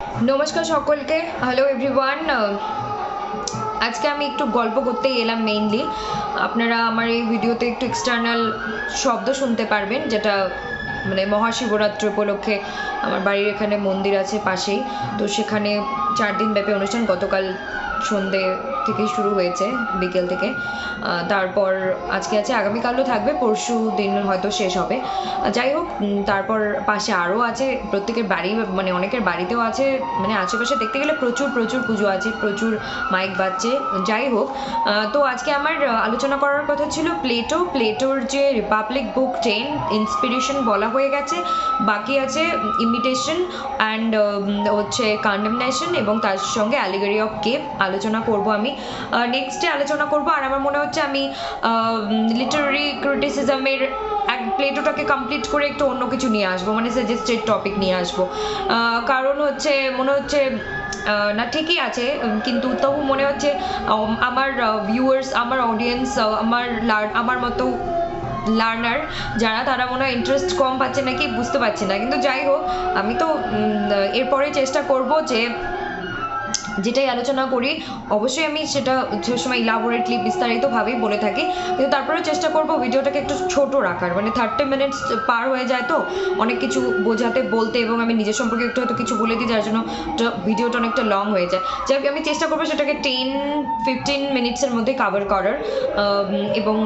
নমস্কার সকলকে। Hello everyone আজকে আমি একটু গল্প করতেই এলাম মেইনলি আপনারা আমার এই ভিডিওতে একটু এক্সটার্নাল শব্দ শুনতে পারবেন, যেটা মানে মহাশিবরাত্রি উপলক্ষে আমার বাড়ির এখানে মন্দির আছে পাশেই। তো সেখানে চার দিন ব্যাপী অনুষ্ঠান, গতকাল সন্ধে থেকে শুরু হয়েছে, বিকেল থেকে। তারপর আজকে আছে, আগামীকালও থাকবে, পরশু দিন হয়তো শেষ হবে। যাই হোক তারপর পাশে আরও আছে, প্রত্যেকের বাড়ি মানে অনেকের বাড়িতেও আছে মানে আশেপাশে দেখতে গেলে প্রচুর প্রচুর পুজো আছে, প্রচুর মাইক বাজছে। যাই হোক তো আজকে আমার আলোচনা করার কথা ছিল প্লেটো। প্লেটোর যে রিপাবলিক বুক টেন ইন্সপিরেশন বলা হয়ে গেছে। বাকি আছে ইমিটেশন অ্যান্ড হচ্ছে কন্ডেমনেশন এবং তার সঙ্গে অ্যালিগারি অফ কেপ আলোচনা করব আমি। নেক্সটে আলোচনা করব, আর আমার মনে হচ্ছে আমি লিটারারি ক্রিটিসিজমের এক প্লেটোটাকে কমপ্লিট করে একটু অন্য কিছু নিয়ে আসব মানে সাজেস্টেড টপিক নিয়ে আসব। কারণ হচ্ছে, মনে হচ্ছে না ঠিকই আছে কিন্তু তবু মনে হচ্ছে আমার ভিউয়ার্স আমার অডিয়েন্স আমার আমার মতো লার্নার যারা, তারা মনে হয় ইন্টারেস্ট কম পাচ্ছে নাকি বুঝতে পারছি না। কিন্তু যাই হোক, আমি তো এরপরে চেষ্টা করব যে যেটাই আলোচনা করি, অবশ্যই আমি সেটা সবসময় ইলাবোরেটলি বিস্তারিতভাবেই বলে থাকি। কিন্তু তারপরেও চেষ্টা করব ভিডিওটাকে একটু ছোট রাখার। মানে থার্টি মিনিটস পার হয়ে যায় তো, অনেক কিছু বোঝাতে, বলতে এবং আমি নিজের সম্পর্কে একটু হয়তো কিছু বলে দিই, যার জন্য ভিডিওটা অনেকটা লং হয়ে যায়। যাই আমি চেষ্টা করব সেটাকে টেন ফিফটিন মিনিটসের মধ্যে কভার করার। এবং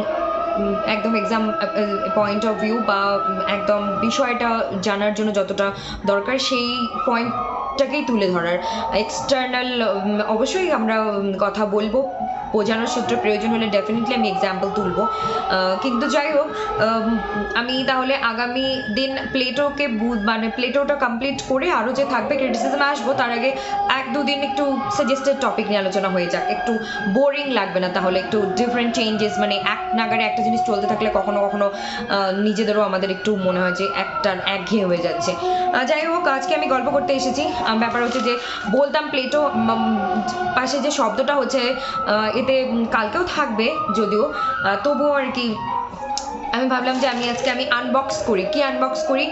একদম এক্সাম পয়েন্ট অফ ভিউ বা একদম বিষয়টা জানার জন্য যতটা দরকার, সেই পয়েন্টটাকেই তুলে ধরার। এক্সটার্নাল অবশ্যই আমরা কথা বলব। বোঝানোর সূত্রে প্রয়োজন হলে ডেফিনেটলি আমি এক্সাম্পল তুলব। কিন্তু যাই হোক আমি তাহলে আগামী দিন প্লেটোকে মানে প্লেটোটা কমপ্লিট করে আরও যে থাকবে ক্রিটিসিজমে আসব, তার আগে এক দুদিন একটু সাজেস্টেড টপিক নিয়ে আলোচনা হয়ে যাক। একটু বোরিং লাগবে না তাহলে, একটু ডিফারেন্ট চেঞ্জেস মানে এক নাগারে একটা জিনিস চলতে থাকলে কখনো কখনো নিজেদেরও আমাদের একটু মনে হয় যে একটা একঘেয়ে হয়ে যাচ্ছে। যাই হোক, আজকে আমি গল্প করতে এসেছি। ব্যাপার হচ্ছে যে বলতাম প্লেটো পাশে যে শব্দটা হচ্ছে এতে কালকেও থাকবে যদিও তবুও আর কি আমি ভাবলাম যে আমি আজকে আমি আনবক্স করি। কি আনবক্স করি?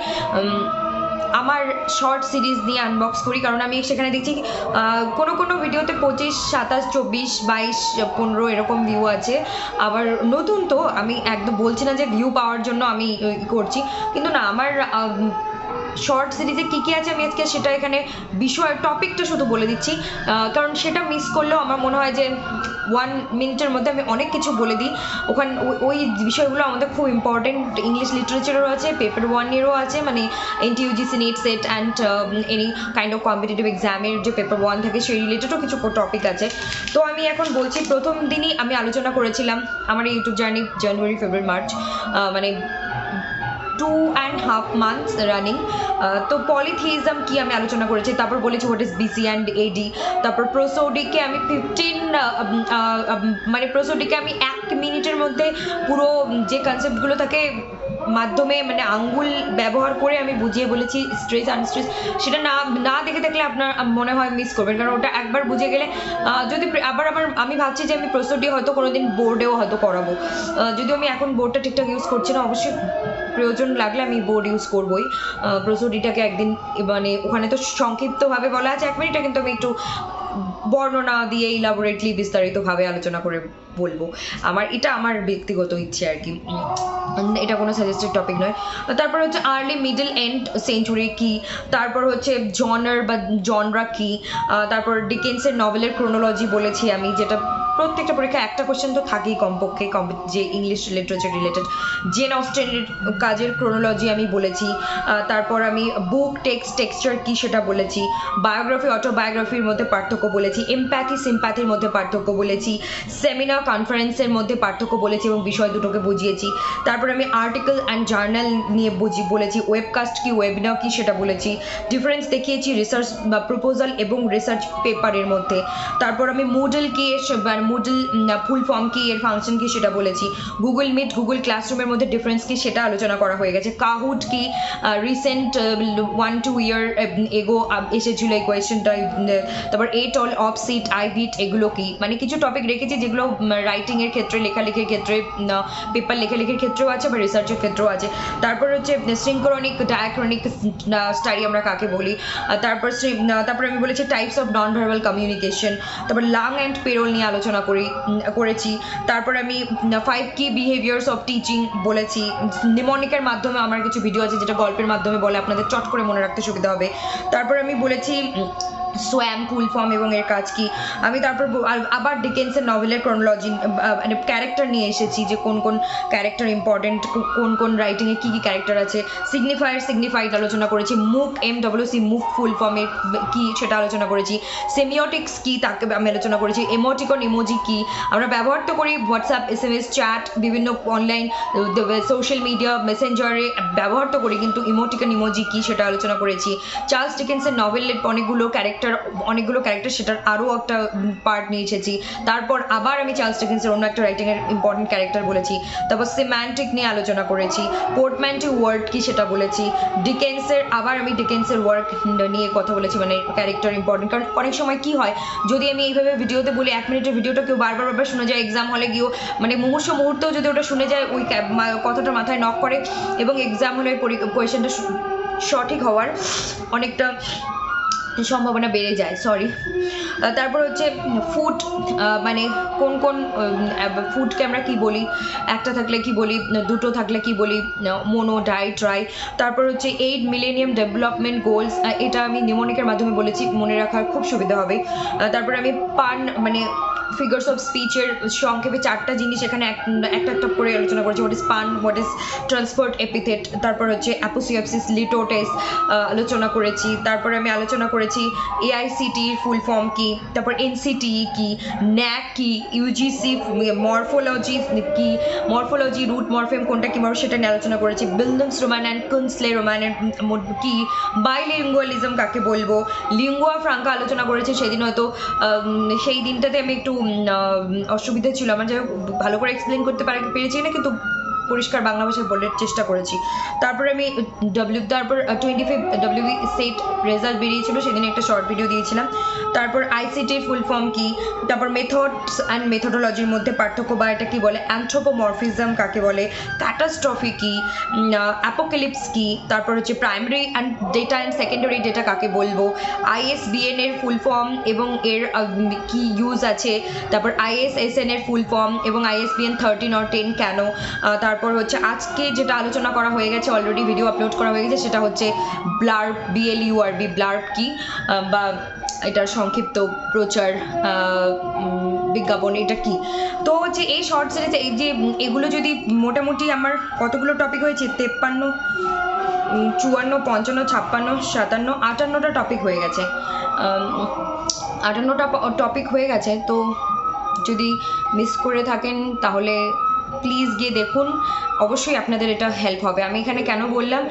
আমার শর্ট সিরিজ নিয়ে আনবক্স করি, কারণ আমি সেখানে দেখছি কোনো কোনো ভিডিওতে পঁচিশ, সাতাশ, চব্বিশ, বাইশ, পনেরো এরকম ভিউ আছে। আবার নতুন তো, আমি একদম বলছি না যে ভিউ পাওয়ার জন্য আমি করছি। কিন্তু না, আমার শর্ট সিরিজে কী কী আছে আমি আজকে সেটা এখানে বিষয় টপিকটা শুধু বলে দিচ্ছি। কারণ সেটা মিস করলেও আমার মনে হয় যে ওয়ান মিনিটের মধ্যে আমি অনেক কিছু বলে দিই। ওখানে ওই- বিষয়গুলো আমাদের খুব ইম্পর্টেন্ট ইংলিশ লিটারেচারেরও আছে পেপার ওয়ানেরও আছে মানে NTUGC NET SET and any kind of competitive এক্সামের যে পেপার ওয়ান থাকে, সেই রিলেটেডও কিছু টপিক আছে। তো আমি এখন বলছি, প্রথম দিনই আমি আলোচনা করেছিলাম আমার YouTube journey January February March মানে two and half months running তো পলিথিজম কি আমি আলোচনা করেছি, তারপর বলেছি what is BC and AD তারপর প্রোসোডিকে আমি ফিফটিন মানে প্রোসোডিকে আমি এক মিনিটের মধ্যে পুরো যে কনসেপ্টগুলো থাকে মাধ্যমে মানে আঙ্গুল ব্যবহার করে আমি বুঝিয়ে বলেছি স্ট্রেস আনস্ট্রেস সেটা না না দেখে থাকলে আপনার মনে হয় মিস করবেন। কারণ ওটা একবার বুঝে গেলে যদি আবার আবার আমি ভাবছি যে আমি প্রস্তুতি হয়তো কোনোদিন বোর্ডেও হয়তো করাবো। যদিও আমি এখন বোর্ডটা ঠিকঠাক ইউজ করছি না, অবশ্যই প্রয়োজন লাগলে আমি বোর্ড ইউজ করবোই। প্রস্তুতিটাকে একদিন মানে ওখানে তো সংক্ষিপ্তভাবে বলা আছে, এক মিনিটটা কিন্তু আমি একটু বর্ণনা দিয়ে ইলাবোরেটলি বিস্তারিতভাবে আলোচনা করে বলব। আমার, এটা আমার ব্যক্তিগত ইচ্ছে আর কি। এটা কোনো সাজেস্টেড টপিক নয়। তারপর হচ্ছে আর্লি মিডল এন্ড সেঞ্চুরি কি? তারপর হচ্ছে জনার বা জনরা কি? তারপর ডিকেন্সের নভেলের ক্রোনোলজি বলেছি আমি, যেটা প্রত্যেকটা পরীক্ষা, একটা কোশ্চেন তো থাকেই কমপক্ষে, কম- যে ইংলিশ লিটারেচার রিলেটেড জেন অস্টেনের কাজের ক্রোনোলজি আমি বলেছি তারপর আমি বুক টেক্সট টেক্সচার কি সেটা বলেছি বায়োগ্রাফি অটোবায়োগ্রাফির মধ্যে পার্থক্য বলেছি এমপ্যাথি সিম্প্যাথির মধ্যে পার্থক্য বলেছি সেমিনার কনফারেন্সের মধ্যে পার্থক্য বলেছি এবং বিষয় দুটোকে বুঝিয়েছি। তারপর আমি আর্টিকেল অ্যান্ড জার্নাল নিয়ে বুঝি, বলেছি ওয়েবকাস্ট কি ওয়েবিনার কি সেটা বলেছি ডিফারেন্স দেখিয়েছি রিসার্চ বা প্রপোজাল এবং রিসার্চ পেপারের মধ্যে। তারপর আমি মুডেল কি মুডল ফুল ফর্ম কি, এর ফাংশন কি সেটা বলেছি। গুগল মিট গুগল ক্লাসরুমের মধ্যে ডিফারেন্স কি সেটা আলোচনা করা হয়ে গেছে। কাহুট কি রিসেন্ট ওয়ান টু ইয়ার এগো এসেছিল এই কোয়েশ্চেনটা তারপর et al op cit ibid এগুলো কি? মানে কিছু টপিক রেখেছি যেগুলো রাইটিংয়ের ক্ষেত্রে, লেখালেখির ক্ষেত্রে পেপার লেখালেখির ক্ষেত্রেও আছে বা রিসার্চের ক্ষেত্রেও আছে। তারপর হচ্ছে সিঙ্ক্রনিক ডায়াক্রনিক স্টাডি আমরা কাকে বলি? তারপর তারপর আমি বলেছি types of non verbal communication তারপর লাং অ্যান্ড পেরোল নিয়ে আলোচনা করি করেছি। তারপর আমি ফাইভ কি বিহেভিয়ার্স অফ টিচিং বলেছি। নিমনিকের মাধ্যমে আমার কিছু ভিডিও আছে, যেটা গল্পের মাধ্যমে বলে আপনাদের চট করে মনে রাখতে সুবিধা হবে। তারপর আমি বলেছি সোয়াম ফুল ফর্ম এবং এর কাজ কি? আমি তারপর আবার ডিকেন্সের নভেলের ক্রোনোলজি মানে ক্যারেক্টার নিয়ে এসেছি যে কোন কোন ক্যারেক্টার ইম্পর্টেন্ট কোন কোন রাইটিংয়ে কী কী ক্যারেক্টার আছে। সিগনিফায়ার সিগনিফাইড আলোচনা করেছি। মুখ এম ডব্লিউ সি মুখ ফুল ফর্মের কি সেটা আলোচনা করেছি। সেমিওটিক্স কী তাকে আমি আলোচনা করেছি। এমোটিকন ইমোজি কি? আমরা ব্যবহার তো করি WhatsApp S M S chat বিভিন্ন অনলাইন সোশ্যাল মিডিয়া মেসেঞ্জারে ব্যবহার তো করি, কিন্তু ইমোটিকন ইমোজি কি সেটা আলোচনা করেছি। চার্লস ডিকেন্সের নভেলের অনেকগুলো ক্যারেক্টার অনেকগুলো ক্যারেক্টার সেটার আরও একটা পার্ট নিয়ে এসেছি। তারপর আবার আমি চার্লস ডিকেন্সের অন্য একটা রাইটিংয়ের ইম্পর্টেন্ট ক্যারেক্টার বলেছি। তারপর সিম্যান্টিক নিয়ে আলোচনা করেছি। পোর্টম্যান্টি ওয়ার্ড কি সেটা বলেছি। ডিকেন্সের আবার আমি ডিকেন্সের ওয়ার্ক নিয়ে কথা বলেছি মানে ক্যারেক্টার ইম্পর্টেন্ট কারণ অনেক সময় কি হয়, যদি আমি এইভাবে ভিডিওতে বলি, এক মিনিটের ভিডিওটা কেউ বারবার বারবার শুনে যায় এক্সাম হলে গিয়েও মানে মুহূর্ত মুহূর্তেও যদি ওটা শুনে যায়, ওই কথাটা মাথায় নক করে, এবং এক্সাম হলে কোয়েশ্চেনটা সঠিক হওয়ার অনেকটা সম্ভাবনা বেড়ে যায় সরি তারপর হচ্ছে ফুড মানে কোন কোন ফুডকে আমরা কি বলি? একটা থাকলে কি বলি? দুটো থাকলে কি বলি? মোনো ডাই ট্রাই তারপর হচ্ছে এইট মিলেনিয়াম ডেভেলপমেন্ট গোলস এটা আমি নিমোনিকের মাধ্যমে বলেছি, মনে রাখার খুব সুবিধা হবে। তারপর আমি পান মানে ফিগার্স অফ স্পিচের সংক্ষেপে চারটা জিনিস এখানে এক- একটা একটা করে আলোচনা করেছি। What is pun what is transport epithet তারপর হচ্ছে অ্যাপোসিয়াপসিস লিটোটেস আলোচনা করেছি। তারপর আমি আলোচনা করেছি এআইসিটি ফুল ফর্ম কি, তারপর এনসিটি কি, ন্যাক কি ইউজিসি মরফোলজি কি মরফোলজি রুট মরফেম কোনটা কি মর সেটা নিয়ে আলোচনা করেছি। বিলডুমস রোমান অ্যান্ড কুনসলে রোমানের কি বাইলিঙ্গুয়ালিজম কাকে বলব? লিঙ্গুয়া ফ্রাঙ্কা আলোচনা করেছি, সেদিন হয়তো সেই দিনটাতে আমি একটু অসুবিধা ছিল। আমার যাই ভালো করে এক্সপ্লেন করতে পারে পেরেছি না কিন্তু পরিষ্কার বাংলা ভাষায় বলার চেষ্টা করেছি। তারপরে আমি ডব্লিউ তারপর টোয়েন্টি ফিফ ডব্লিউ সেট রেজাল্ট বেরিয়েছিল সেদিন একটা শর্ট ভিডিও দিয়েছিলাম। তারপর আইসিটির ফুল ফর্ম কি? তারপর মেথডস অ্যান্ড মেথোডোলজির মধ্যে পার্থক্য বা এটা কী বলে? অ্যান্থ্রোপোমরফিজম কাকে বলে? ক্যাটাস্ট্রফি কি? অ্যাপোকেলিপস কি? তারপর হচ্ছে primary and data and secondary data কাকে বলব? আইএসবিএন এর ফুল ফর্ম এবং এর কি ইউজ আছে? তারপর আইএসএসএন এর ফুল ফর্ম এবং আইএসবিএন থার্টিন অর টেন কেন? আহ, তারপর হচ্ছে আজকে যেটা আলোচনা করা হয়ে গেছে অলরেডি ভিডিও আপলোড করা হয়ে গেছে, সেটা হচ্ছে ব্লার্ব বিএলইউআরবি ব্লার্ব কি? বা এটার সংক্ষিপ্ত প্রচার বিজ্ঞাপন, এটা কি? তো হচ্ছে এই শর্ট সিরিজ এই যে এগুলো যদি মোটামুটি আমার কতগুলো টপিক হয়েছে? তেপ্পান্ন চুয়ান্ন, পঞ্চান্ন, ছাপ্পান্ন, সাতান্ন, আটান্নটা টপিক হয়ে গেছে। আটান্নটা টপিক হয়ে গেছে, তো যদি মিস করে থাকেন তাহলে প্লিজ গিয়ে দেখুন অবশ্যই আপনাদের এটা হেল্প হবে। আমি এখানে কেন বললাম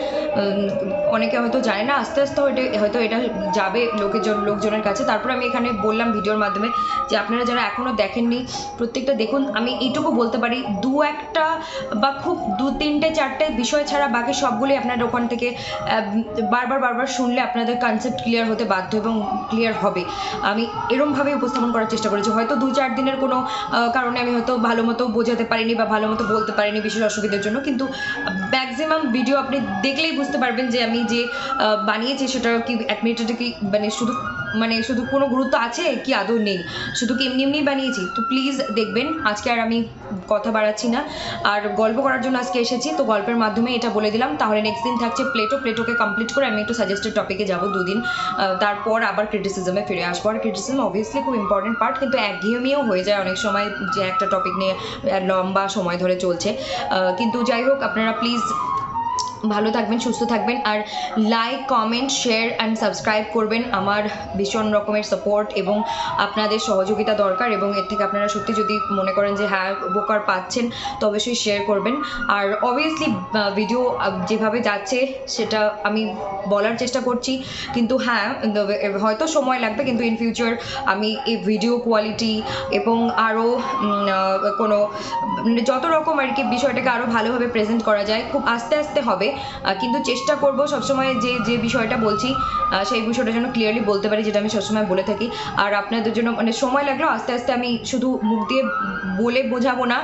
অনেকে হয়তো জানে না, আস্তে আস্তে হয়তো এটা যাবে লোকের জন- লোকজনের কাছে। তারপর আমি এখানে বললাম ভিডিওর মাধ্যমে যে আপনারা যারা এখনও দেখেননি, প্রত্যেকটা দেখুন। আমি এইটুকু বলতে পারি, দু একটা বা খুব দু তিনটে চারটে বিষয় ছাড়া বাকি সবগুলোই আপনার ওখান থেকে বারবার বারবার শুনলে আপনাদের কনসেপ্ট ক্লিয়ার হতে বাধ্য এবং ক্লিয়ার হবে। আমি এরমভাবে উপস্থাপন করার চেষ্টা করেছি। হয়তো দু চার দিনের কোনো কারণে আমি হয়তো ভালো মতো বোঝাতে পারিনি বা ভালো মতো বলতে পারিনি, বিশেষ জন্য। কিন্তু ম্যাক্সিমাম ভিডিও আপনি দেখলেই বুঝতে পারবেন যে আমি যে বানিয়েছি সেটা কি এক কি মানে শুধু মানে শুধু কোনো গুরুত্ব আছে কি আদৌ নেই? শুধু কি এমনি বানিয়েছি? তো প্লিজ দেখবেন, আজকে আর আমি কথা বাড়াচ্ছি না। আর গল্প করার জন্য আজকে এসেছি, তো গল্পের মাধ্যমে এটা বলে দিলাম। তাহলে নেক্সট দিন থাকছে প্লেটো প্লেটোকে কমপ্লিট করে আমি একটু সাজেস্টেড টপিকে যাব দুদিন। তারপর আবার ক্রিটিসিজমে ফিরে আসব। আর ক্রিটিসিজম অবভিয়াসলি খুব ইম্পর্টেন্ট পার্ট কিন্তু একঘেয়েমিও হয়ে যায় অনেক সময় যে একটা টপিক নিয়ে লম্বা সময় ধরে চলছে। কিন্তু যাই হোক, আপনারা প্লিজ ভালো থাকবেন, সুস্থ থাকবেন আর like comment share and subscribe করবেন আমার ভীষণ রকমের সাপোর্ট এবং আপনাদের সহযোগিতা দরকার এবং এর থেকে আপনারা সত্যি যদি মনে করেন যে হ্যাঁ উপকার পাচ্ছেন, তো অবশ্যই শেয়ার করবেন। আর অবভিয়াসলি ভিডিও যেভাবে যাচ্ছে সেটা আমি বলার চেষ্টা করছি। কিন্তু হ্যাঁ হয়তো সময় লাগবে কিন্তু ইন ফিউচার আমি এই ভিডিও কোয়ালিটি এবং আরও কোনো যত রকম আর কি বিষয়টাকে আরও ভালোভাবে প্রেজেন্ট করা যায়, খুব আস্তে আস্তে হবে। কিন্তু চেষ্টা করব সবসময় যে যে বিষয়টা বলছি সেই বিষয়টা যেন ক্লিয়ারলি বলতে পারি, যেটা আমি সবসময় বলে থাকি। আর আপনাদের জন্য মানে সময় লাগল, আস্তে আস্তে আমি শুধু মুখ দিয়ে বলে বোঝাবো না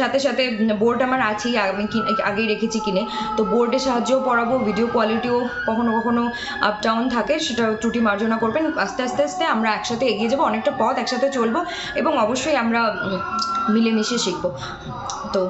সাথে সাথে বোর্ড আমার আছেই, আমি আগেই রেখেছি কিনে। তো বোর্ডের সাহায্যেও পড়াবো ভিডিও কোয়ালিটিও কখনো কখনো আপ ডাউন থাকে সেটা ত্রুটি মার্জনা করবেন। আস্তে আস্তে আস্তে আমরা একসাথে এগিয়ে যাব, অনেকটা পথ একসাথে চলবো এবং অবশ্যই আমরা মিলেমিশে শিখব। তো